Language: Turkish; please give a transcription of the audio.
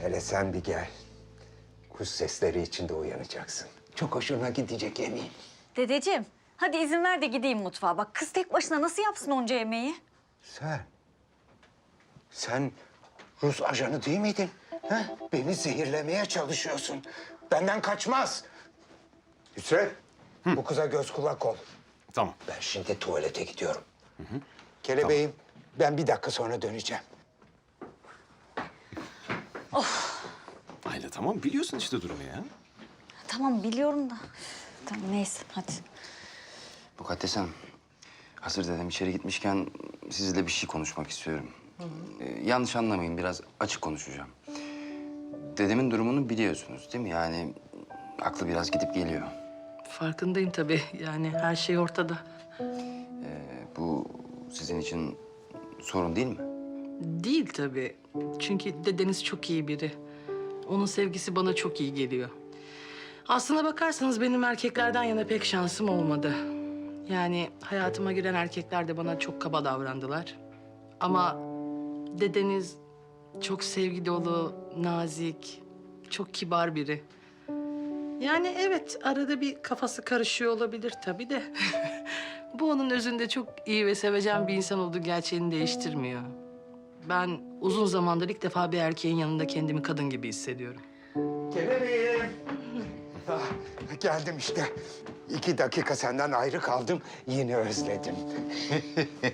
Hele sen bir gel. Kuş sesleri içinde uyanacaksın. Çok hoşuna gidecek eminim. Dedeciğim hadi izin ver de gideyim mutfağa. Bak kız tek başına nasıl yapsın onca yemeği? Sen, sen Rus ajanı değil miydin? Ha? Beni zehirlemeye çalışıyorsun. Benden kaçmaz. Hüsrev, bu kıza göz kulak ol. Tamam. Ben şimdi tuvalete gidiyorum. Kelebeğim, ben bir dakika sonra döneceğim. Tamam biliyorsun işte durumu ya. Tamam biliyorum da. Tamam neyse hadi. Mukaddes Hanım, hazır dedem içeri gitmişken sizinle bir şey konuşmak istiyorum. Ee, yanlış anlamayın, biraz açık konuşacağım. Dedemin durumunu biliyorsunuz değil mi? Yani aklı biraz gidip geliyor. Farkındayım tabii. Yani her şey ortada. Bu sizin için sorun değil mi? Değil tabii. Çünkü dedeniz çok iyi biri. Onun sevgisi bana çok iyi geliyor. Aslına bakarsanız benim erkeklerden yana pek şansım olmadı. Yani hayatıma giren erkekler de bana çok kaba davrandılar. Ama dedeniz çok sevgi dolu, nazik, çok kibar biri. Yani evet arada bir kafası karışıyor olabilir tabii de. Bu onun özünde çok iyi ve sevecen bir insan olduğu gerçeğini değiştirmiyor. Ben uzun zamandır ilk defa bir erkeğin yanında kendimi kadın gibi hissediyorum. Kelebeğim. Ah, geldim işte. İki dakika senden ayrı kaldım. Yine özledim.